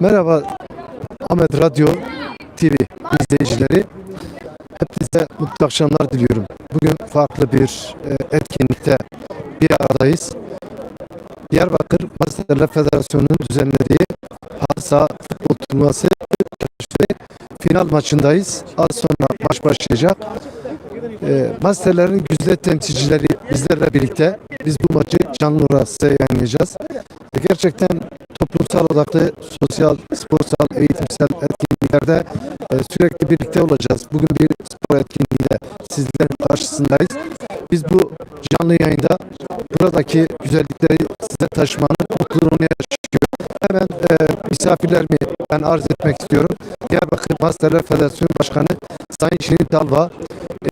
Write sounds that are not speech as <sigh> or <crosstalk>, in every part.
Merhaba Ahmet Radyo TV izleyicileri. Hepinize mutlu akşamlar diliyorum. Bugün farklı bir e, etkinlikte bir aradayız. Diyarbakır Masterler Federasyonu'nun düzenlediği halı saha futbol turnuvası final maçındayız. Az sonra maç başlayacak. E, Masterlerin güzel temsilcileri bizlerle birlikte biz bu maçı canlı olarak size yayınlayacağız. E, gerçekten toplumsal odaklı sosyal, sporsal, eğitimsel etkinliklerde e, sürekli birlikte olacağız. Bugün bir spor etkinliğinde sizlerin karşısındayız. Biz bu canlı yayında buradaki güzellikleri size taşımanın mutluluğunu yaşıyoruz. Hemen e, misafirlerimi ben arz etmek istiyorum. Diyarbakır Masterler Federasyonu Başkanı Sayın Şirin Dalva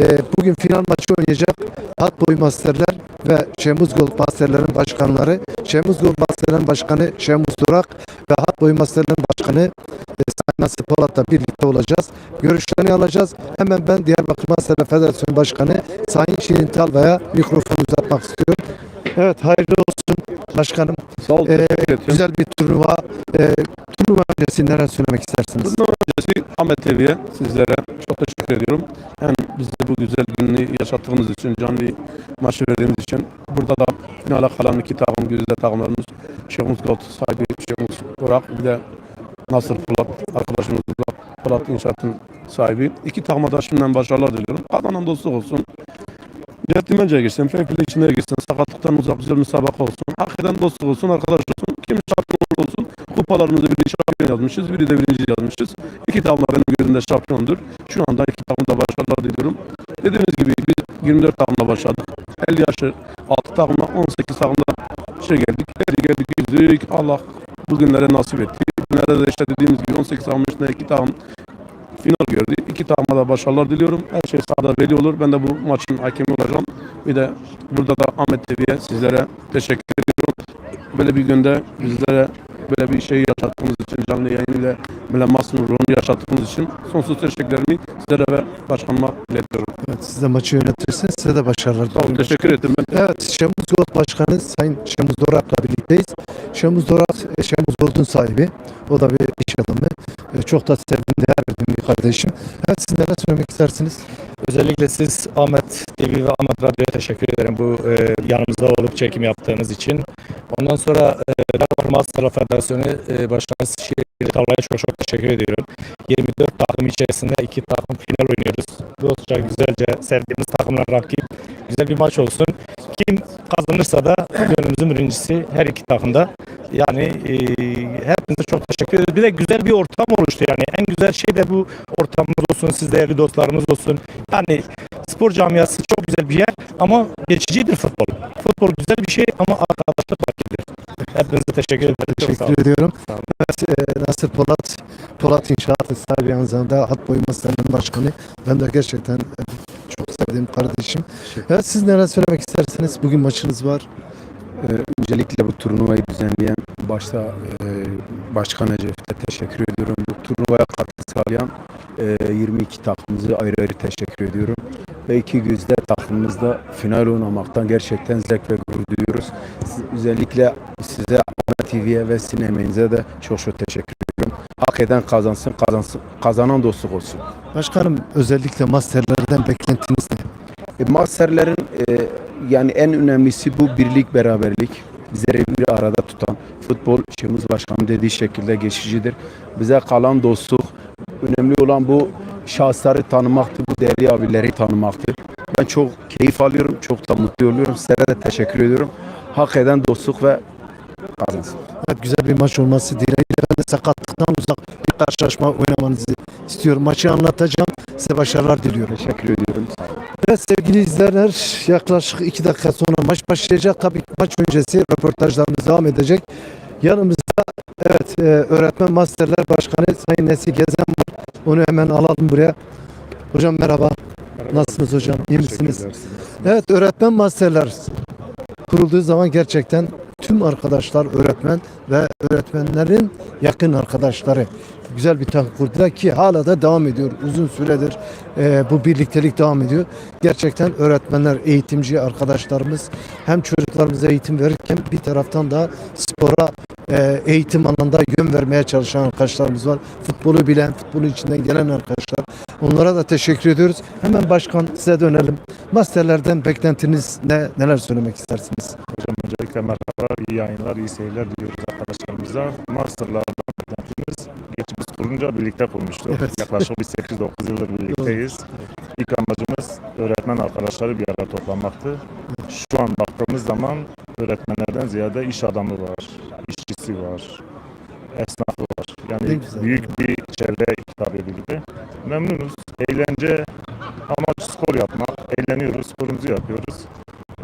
e, bugün final maçı oynayacak Hat Boy Masterler ve Şemuz Gold Masterlerin başkanları Şemuz Gold Masterlerin başkanı Şemuz Durak ve Hat Boy Masterlerin başkanı e, Sayın Nasip Polat'la birlikte olacağız. Görüşlerini alacağız. Hemen ben Diyarbakır Masterler Federasyonu Başkanı Sayın Şirin Talva'ya mikrofonu uzatmak istiyorum. Evet hayırlı olsun başkanım. Sağ ol. Ee, güzel bir turnuva. Ee, turnuva öncesi neler söylemek istersiniz? Bundan öncesi Ahmet TV'ye sizlere çok teşekkür ediyorum. Hem bize bu güzel günü yaşattığınız için, canlı maçı verdiğiniz için. Burada da finale kalan iki takım, güzel takımlarımız Şehmus Gold sahibi Şehmus Burak bir de Nasır Polat arkadaşımız Polat İnşaat'ın sahibi. İki takıma da şimdiden başarılar diliyorum. Kazanan dostluk olsun. Centilmence geçsin, play içinde geçsin, sakatlıktan uzak güzel müsabaka olsun, hak eden dostluk olsun, arkadaş olsun, kim şampiyon olsun, kupalarımızı biri şampiyon yazmışız, biri de birinci yazmışız. İki takım benim gözümde şampiyondur. Şu anda iki takım da başarılar diliyorum. Dediğimiz gibi biz 24 takımla başladık. 50 yaşı 6 takımla 18 takımla şey geldik. Geldik geldik yüzdük. Allah bugünlere nasip etti. Bugünlerde de işte dediğimiz gibi 18 takım içinde iki takım final gördü. İki takıma da başarılar diliyorum. Her şey sahada belli olur. Ben de bu maçın hakemi olacağım. Bir de burada da Ahmet TV'ye sizlere teşekkür ediyorum. Böyle bir günde bizlere böyle bir şey yaşattığınız için canlı yayın ile böyle masum ruhunu yaşattığınız için sonsuz teşekkürlerimi sizlere ve başkanıma iletiyorum. Evet, siz de maçı yönetirsiniz. Size de başarılar diliyorum. teşekkür ederim. Evet, Şemuz Gold Başkanı Sayın Şemuz Dorak'la birlikteyiz. Şemuz Dorak, e, Şemuz Gold'un sahibi. O da bir iş adamı. E, Çok da sevdiğim, değer verdiğim bir kardeşim. Evet, siz neler söylemek istersiniz? Özellikle siz Ahmet TV ve Ahmet Radyo'ya teşekkür ederim bu e, yanımızda olup çekim yaptığınız için. Ondan sonra e, Master Federasyonu e, Başkanı Şehir Talva'ya çok çok teşekkür ediyorum. 24 takım içerisinde iki takım final oynuyoruz. Dostça güzelce sevdiğimiz takımlar rakip. Güzel bir maç olsun. Kim kazanırsa da gönlümüzün birincisi her iki takımda. Yani e, hepinize çok teşekkür ederiz. Bir de güzel bir ortam oluştu yani. En güzel şey de bu ortamımız olsun, siz değerli dostlarımız olsun. Yani spor camiası çok güzel bir yer ama geçicidir futbol. Futbol güzel bir şey ama arkadaşlık farklıdır. Hepinize teşekkür ederim. Çok sağ olun. Teşekkür ediyorum. Evet, e, Nasır Polat, Polat İnşaat sahibi aynı zamanda Hat Boyu Master'ın başkanı. Ben de gerçekten çok sevdiğim kardeşim. Evet, siz neler söylemek istersiniz? Bugün maçınız var. Ee, Öncelikle bu turnuvayı düzenleyen başta e, Başkan Ecevit'e teşekkür ediyorum. Bu turnuvaya katkı sağlayan e, 22 takımımızı ayrı ayrı teşekkür ediyorum. Ve iki güzde takımımızda final oynamaktan gerçekten zevk ve gurur duyuyoruz. Özellikle size Ahmet TV'ye ve sizin emeğinize de çok çok teşekkür ediyorum. Hak eden kazansın, kazansın kazanan dostluk olsun. Başkanım özellikle masterlerden beklentiniz ne? E, e, yani en önemlisi bu birlik beraberlik. Bizleri bir arada tutan futbol Şemuz Başkanım dediği şekilde geçicidir. Bize kalan dostluk önemli olan bu şahısları tanımaktır, bu değerli abileri tanımaktır. Ben çok keyif alıyorum, çok da mutlu oluyorum. Sizlere de teşekkür ediyorum. Hak eden dostluk ve kazansın. Evet, güzel bir maç olması dileğiyle ben de sakatlıktan uzak bir karşılaşma oynamanızı istiyorum. Maçı anlatacağım. Size başarılar diliyorum. Teşekkür ediyorum. Evet sevgili izleyenler yaklaşık iki dakika sonra maç başlayacak. Tabii maç öncesi röportajlarımız devam edecek. Yanımızda evet e, öğretmen masterler başkanı Sayın Nesil Gezen var. Onu hemen alalım buraya. Hocam merhaba. Nasılsınız hocam? İyi misiniz? Evet öğretmen masterler kurulduğu zaman gerçekten tüm arkadaşlar öğretmen ve öğretmenlerin yakın arkadaşları. Güzel bir takım kurdular ki hala da devam ediyor. Uzun süredir e, bu birliktelik devam ediyor. Gerçekten öğretmenler, eğitimci arkadaşlarımız hem çocuklarımıza eğitim verirken bir taraftan da spora e, eğitim anlamında yön vermeye çalışan arkadaşlarımız var. Futbolu bilen, futbolun içinden gelen arkadaşlar. Onlara da teşekkür ediyoruz. Hemen başkan size dönelim. Masterlerden beklentiniz ne? Neler söylemek istersiniz? Hocam öncelikle merhaba, iyi yayınlar, iyi seyirler diliyoruz arkadaşlarımıza. Masterlardan beklentimiz kurunca birlikte kurmuştuk. Evet. Yaklaşık bir 8-9 yıldır birlikteyiz. İlk amacımız öğretmen arkadaşları bir arada toplamaktı. Şu an baktığımız zaman öğretmenlerden ziyade iş adamı var, işçisi var, esnafı var. Yani güzel. büyük bir çevreye hitap edildi. Memnunuz. Eğlence, amaç spor yapmak. Eğleniyoruz, sporumuzu yapıyoruz.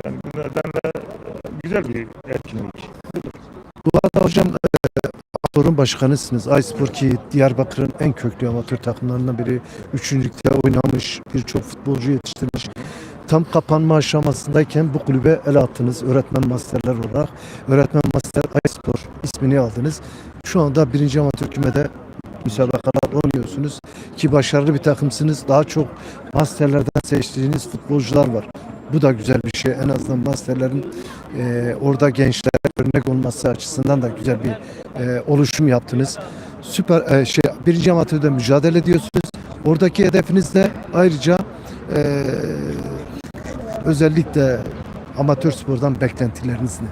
Yani bu nedenle e, güzel bir etkinlik. Bu arada hocam Spor'un başkanısınız. Ayspor ki Diyarbakır'ın en köklü amatör takımlarından biri. Üçüncülükte oynamış, birçok futbolcu yetiştirmiş. Tam kapanma aşamasındayken bu kulübe el attınız öğretmen masterler olarak. Öğretmen master Ayspor ismini aldınız. Şu anda birinci amatör kümede müsabakalar oynuyorsunuz ki başarılı bir takımsınız. Daha çok masterlerden seçtiğiniz futbolcular var. Bu da güzel bir şey. En azından masterlerin e, orada gençlere örnek olması açısından da güzel bir e, oluşum yaptınız. Süper e, şey birinci amatörde mücadele ediyorsunuz. Oradaki hedefiniz de ayrıca e, özellikle amatör spordan beklentileriniz ne?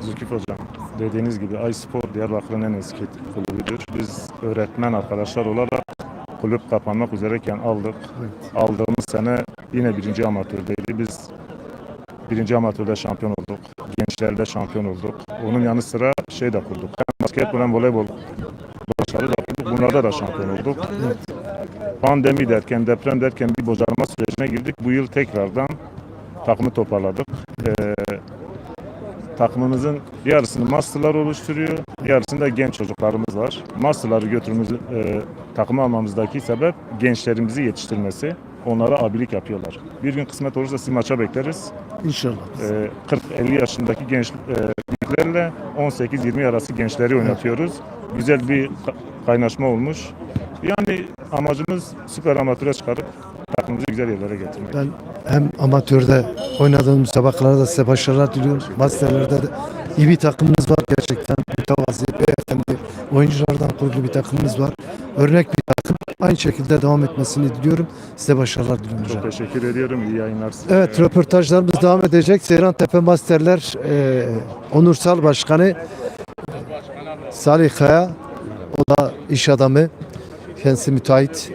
Zülkif Hocam, dediğiniz gibi Ayspor Diyarbakır'ın en eski kulübüdür. Biz öğretmen arkadaşlar olarak kulüp kapanmak üzereyken aldık. Aldığımız sene yine birinci amatördeydi. Biz birinci amatörde şampiyon olduk. Gençlerde şampiyon olduk. Onun yanı sıra şey de kurduk. Hem basketbol hem voleybol başarı da kurduk. Bunlarda da şampiyon olduk. Pandemi derken, deprem derken bir bocalama sürecine girdik. Bu yıl tekrardan takımı toparladık. Ee, takımımızın yarısını masterlar oluşturuyor, yarısında genç çocuklarımız var. Masterları götürmemiz, e, takımı almamızdaki sebep gençlerimizi yetiştirmesi. Onlara abilik yapıyorlar. Bir gün kısmet olursa sizi maça bekleriz. İnşallah. E, 40-50 yaşındaki genç e, büyüklerle 18-20 arası gençleri oynatıyoruz. Güzel bir ka- kaynaşma olmuş. Yani amacımız süper amatöre çıkarıp takımımızı güzel yerlere getirmek. Ben hem amatörde oynadığım müsabakalarda size başarılar diliyorum. Masterlerde de iyi bir takımımız var gerçekten. Mütevazi, beyefendi oyunculardan kurulu bir takımımız var. Örnek bir takım. Aynı şekilde devam etmesini diliyorum. Size başarılar diliyorum hocam. Çok teşekkür ediyorum. İyi yayınlar size. Evet röportajlarımız devam edecek. Seyran Tepe Masterler e, Onursal Başkanı Salih Kaya. O da iş adamı. Kendisi müteahhit.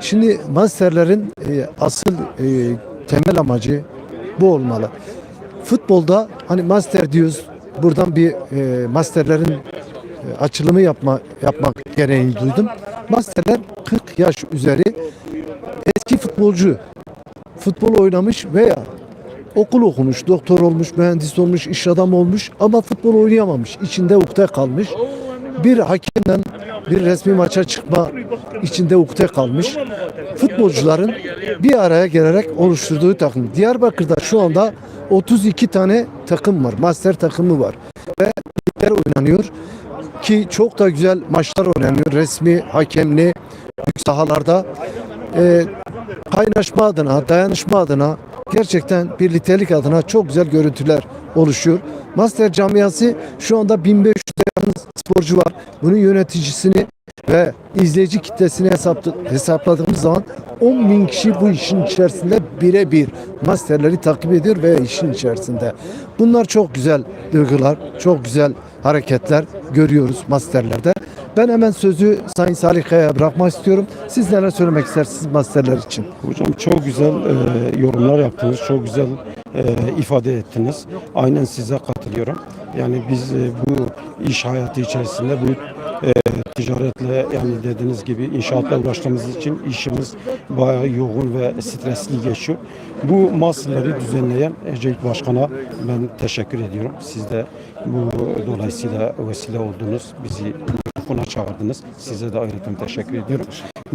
Şimdi masterlerin e, asıl e, temel amacı bu olmalı. Futbolda hani master diyoruz. Buradan bir e, masterlerin e, açılımı yapma yapmak gereğini duydum. Masterler 40 yaş üzeri eski futbolcu futbol oynamış veya okul okumuş, doktor olmuş, mühendis olmuş, iş adamı olmuş ama futbol oynayamamış. içinde ukde kalmış. Bir hakemden bir resmi maça çıkma içinde ukde kalmış. Futbolcuların bir araya gelerek oluşturduğu takım. Diyarbakır'da şu anda 32 tane takım var. Master takımı var. Ve ligler oynanıyor ki çok da güzel maçlar oynanıyor. Resmi, hakemli, büyük sahalarda. Ee, kaynaşma adına, dayanışma adına, gerçekten birliktelik adına çok güzel görüntüler oluşuyor. Master camiası şu anda 1500 yakın sporcu var. Bunun yöneticisini ve izleyici kitlesini hesapladığımız zaman 10 bin kişi bu işin içerisinde birebir masterleri takip ediyor ve işin içerisinde. Bunlar çok güzel duygular, çok güzel hareketler görüyoruz masterlerde. Ben hemen sözü Sayın Salih bırakmak istiyorum. Siz neler söylemek istersiniz masterler için? Hocam çok güzel e, yorumlar yaptınız, çok güzel e, ifade ettiniz. Aynen size katılıyorum. Yani biz e, bu iş hayatı içerisinde bu e, ticaretle yani dediğiniz gibi inşaatla uğraştığımız için işimiz bayağı yoğun ve stresli geçiyor. Bu masları düzenleyen Ecevit Başkan'a ben teşekkür ediyorum. Siz de bu dolayısıyla vesile oldunuz. Bizi mikrofona çağırdınız. Size de ayrıca teşekkür ediyorum.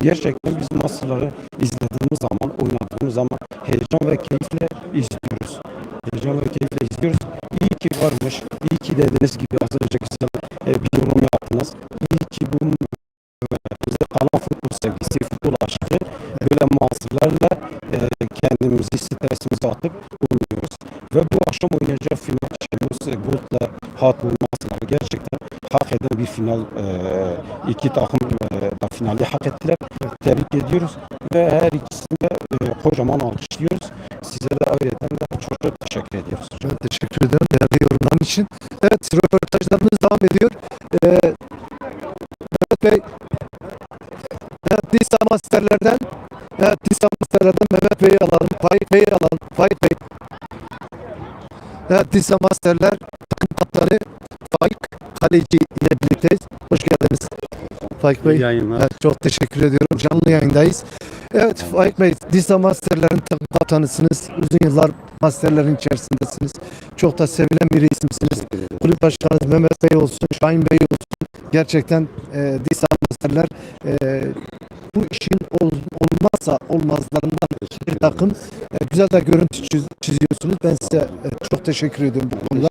Gerçekten biz masları izlediğimiz zaman, oynadığımız zaman heyecan ve keyifle izliyoruz. Heyecan ve keyifle izliyoruz. Ki varmış. İyi ki dediğiniz gibi az önce güzel e, bir yorum yaptınız. İyi ki bu sağlam futbol sevgisi, futbol aşkı böyle mahsullerle e, kendimizi stresimizi atıp oynuyoruz. Ve bu akşam oynayacak final Şemus Gold'la Hat olmasına gerçekten hak eden bir final. E, iki takım e, da finali hak ettiler. Tebrik ediyoruz ve her ikisini de e, kocaman alkışlıyoruz. Size de ayrıca de çok çok teşekkür ediyoruz. Ben teşekkür ederim değerli yorumların için. Evet röportajlarımız devam ediyor. Ee, Mehmet Bey Evet Disa Masterler'den Evet Disa Masterler'den Mehmet Bey'i alalım. Faik Bey'i alalım. Faik Bey. Evet Disa Masterler takım kaptanı Faik Kaleci ile birlikteyiz. Hoş geldiniz. Faik Bey. yayınlar. Evet, çok teşekkür ediyorum. Canlı yayındayız. Evet Faik Bey, Disa Master'lerin takım kaptanısınız. Uzun yıllar Master'lerin içerisindesiniz. Çok da sevilen bir isimsiniz. Kulüp başkanınız Mehmet Bey olsun, Şahin Bey olsun. Gerçekten e, Disa Master'ler e, bu işin ol- olmazsa olmazlarından bir takım. E, güzel de görüntü çiz- çiziyorsunuz. Ben size e, çok teşekkür ediyorum bu konuda.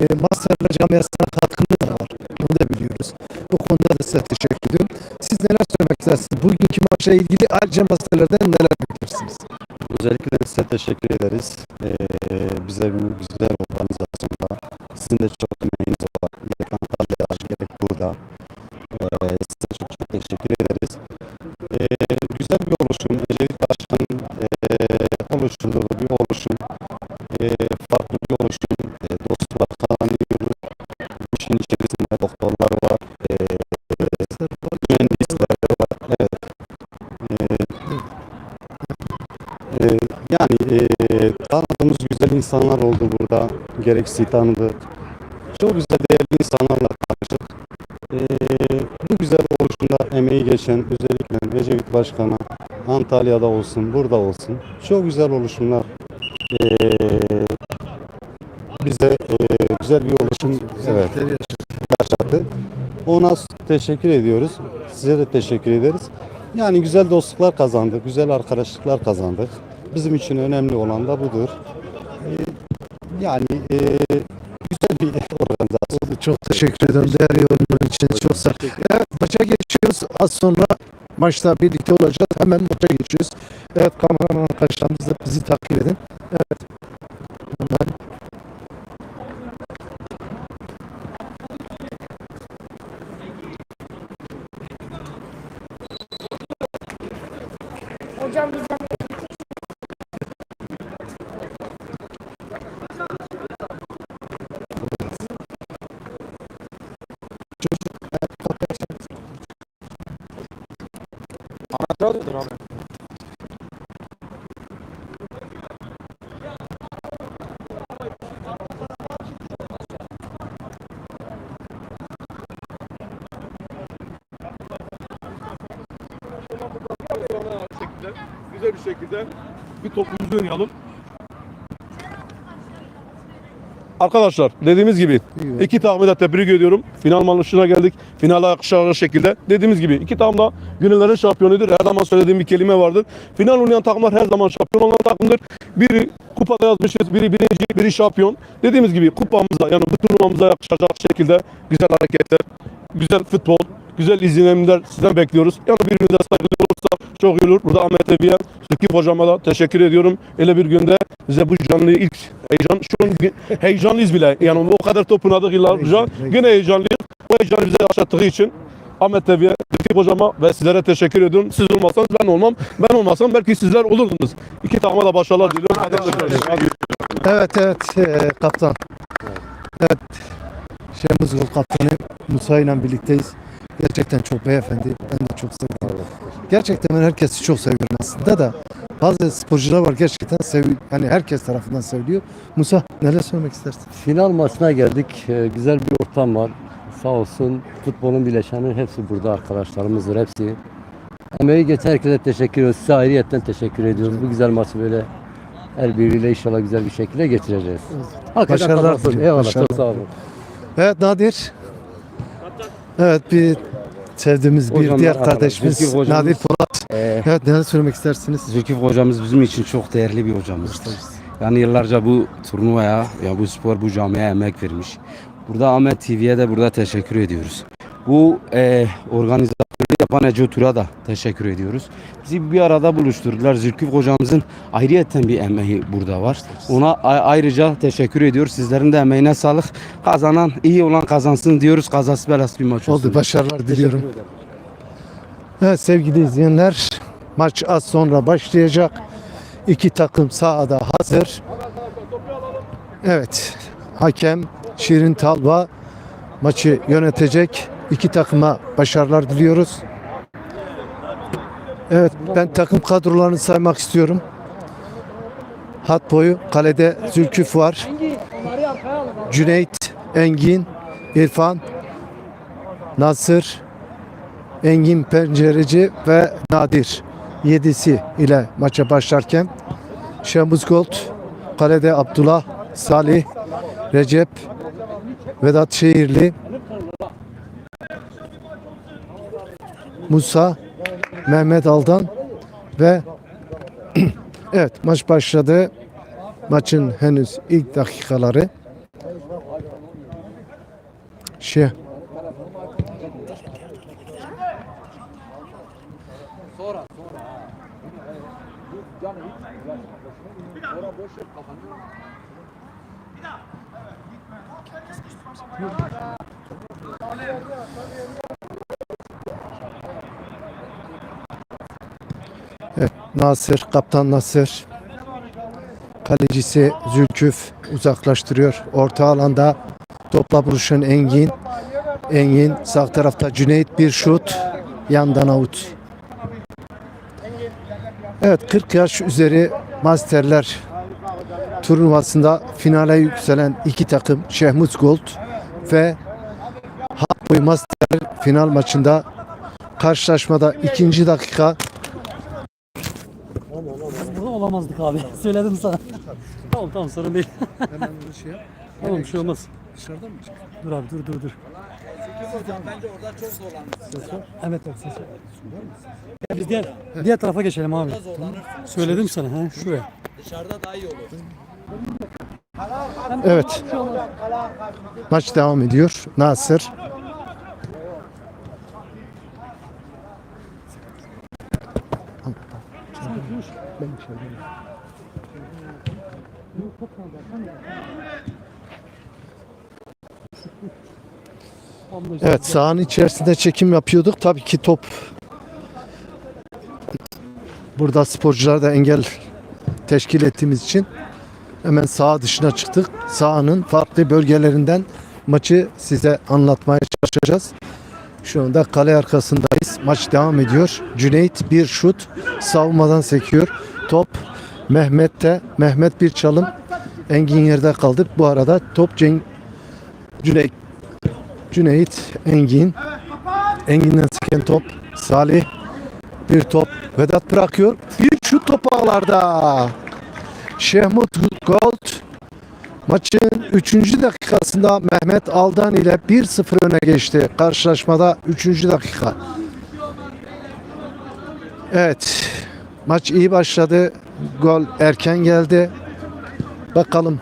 E, Master'ler camiasına katkınız da var. Bunu da biliyoruz. Bu konuda da size teşekkür ediyorum. Siz neler söylemek istersiniz? Bugünkü maçla ilgili ayrıca masterlerden neler beklersiniz? Özellikle size teşekkür ederiz. Ee, bize bu güzel organizasyonda sizin de çok emeğiniz var. Gerek Antalya'da, gerek burada. Ee, size çok çok teşekkür ederiz. Ee, güzel bir oluşum. Ecevit Başkan'ın ee, oluşturduğu bir oluşum. Ee, farklı bir oluşum. Ee, dostlar kazanıyoruz. Bu işin içerisinde doktorlar var. İnsanlar oldu burada. Gereksiz tanıdık. Çok güzel değerli insanlarla tanıştık. Ee, bu güzel oluşumda emeği geçen özellikle Ecevit Başkan'a Antalya'da olsun, burada olsun. Çok güzel oluşumlar ee, bize ee, güzel bir oluşum evet, yaşattı. Ona teşekkür ediyoruz. Size de teşekkür ederiz. Yani güzel dostluklar kazandık, güzel arkadaşlıklar kazandık. Bizim için önemli olan da budur. Ee, yani ee, güzel bir organizasyon. Çok teşekkür ederim. Değerli yorumlar için çok sağ Evet, maça geçiyoruz. Az sonra maçta birlikte olacağız. Hemen maça geçiyoruz. Evet kameraman arkadaşlarımız da bizi takip edin. Evet. Güzel bir şekilde bir topumuzu oynayalım. Arkadaşlar dediğimiz gibi iki takımı da tebrik ediyorum. Final maçına geldik. Finale yakışacak şekilde. Dediğimiz gibi iki takım da günlerin şampiyonudur. Her zaman söylediğim bir kelime vardır. Final oynayan takımlar her zaman şampiyon olan takımdır. Biri kupada yazmışız, biri birinci, biri şampiyon. Dediğimiz gibi kupamıza yani bu turnuvamıza yakışacak şekilde güzel hareketler, güzel futbol, güzel izlenimler sizden bekliyoruz. Yani birbirimize saygılı olursa çok iyi olur. Burada Ahmet Ebi'ye, Zülkif hocama da teşekkür ediyorum. Öyle bir günde bize bu canlıyı ilk heyecan, şu an heyecanlıyız bile. Yani o kadar top oynadık yıllarca. Gene heyecanlıyız. O heyecanı bize yaşattığı için Ahmet Ebi'ye, Zülkif hocama ve sizlere teşekkür ediyorum. Siz olmasanız ben olmam. Ben olmasam belki sizler olurdunuz. İki takıma da başarılar diliyorum. Evet evet e, kaptan. Evet. Şemuz Yol kaptanı Musa ile birlikteyiz. Gerçekten çok beyefendi. Ben de çok sevdim. Gerçekten ben herkesi çok seviyorum aslında da. Bazı sporcular var gerçekten sev hani herkes tarafından seviliyor. Musa neler söylemek istersin? Final maçına geldik. Ee, güzel bir ortam var. Sağ olsun futbolun bileşeni hepsi burada arkadaşlarımızdır hepsi. Emeği geçen herkese teşekkür ediyoruz. Size ayrıyetten teşekkür ediyoruz. Bu güzel maçı böyle el birliğiyle inşallah güzel bir şekilde geçireceğiz. Hakikaten Başarılar kazansın. diliyorum. Eyvallah Başarılar. çok sağ olun. Evet Nadir. Evet bir sevdiğimiz bir Hocamlar diğer kardeşimiz Zülkif hocamız. Nadir Polat. Ee, Evet neler söylemek istersiniz? Zülkif hocamız bizim için çok değerli bir hocamızdır. Yani yıllarca bu turnuvaya, ya bu spor, bu camiye emek vermiş. Burada Ahmet TV'ye de burada teşekkür ediyoruz. Bu e, organizasyonu yapan Ece Tur'a da teşekkür ediyoruz. Bizi bir arada buluşturdular. Zülküf hocamızın ayrıyeten bir emeği burada var. Ona ayrıca teşekkür ediyoruz. Sizlerin de emeğine sağlık. Kazanan iyi olan kazansın diyoruz. Kazası belası bir maç olsun. Oldu. Başarılar diliyorum. Evet sevgili izleyenler maç az sonra başlayacak. İki takım sahada hazır. Evet hakem Şirin Talva maçı yönetecek. İki takıma başarılar diliyoruz. Evet ben takım kadrolarını saymak istiyorum. Hat boyu kalede Zülküf var. Cüneyt, Engin, İrfan, Nasır, Engin Pencereci ve Nadir. Yedisi ile maça başlarken Şemuz Gold, kalede Abdullah, Salih, Recep, Vedat Şehirli, Musa, Mehmet Aldan ve <clears throat> evet maç başladı. Maçın henüz ilk dakikaları. Şey Evet, Nasır, Kaptan Nasır. Kalecisi Zülküf uzaklaştırıyor. Orta alanda topla buluşan Engin. Engin sağ tarafta Cüneyt bir şut. Yandan out. Evet 40 yaş üzeri Masterler turnuvasında finale yükselen iki takım Şehmuz Gold ve Hakboy Master final maçında karşılaşmada ikinci dakika Burada olamazdık abi. <laughs> Söyledim sana. tamam tamam sorun değil. tamam bir şey olmaz. Dışarıda mı Dur abi dur dur dur. Bence orada çok zorlanmış. Evet evet ses var. Biz diğer, diğer tarafa geçelim abi. Söyledim sana ha şuraya. Evet. Maç devam ediyor. Nasır. Evet sahanın içerisinde çekim yapıyorduk. Tabii ki top burada sporcular da engel teşkil ettiğimiz için hemen saha dışına çıktık. Sahanın farklı bölgelerinden maçı size anlatmaya çalışacağız. Şu anda kale arkasındayız. Maç devam ediyor. Cüneyt bir şut savunmadan sekiyor. Top Mehmet'te. Mehmet bir çalım. Engin yerde kaldı. Bu arada top Cenk Cüneyt Cüneyt Engin Engin'den seken top Salih bir top Vedat bırakıyor. Bir şut top ağlarda. Şehmut Gold maçın 3. dakikasında Mehmet Aldan ile 1-0 öne geçti. Karşılaşmada 3. dakika. Evet. Maç iyi başladı. Gol erken geldi. Bakalım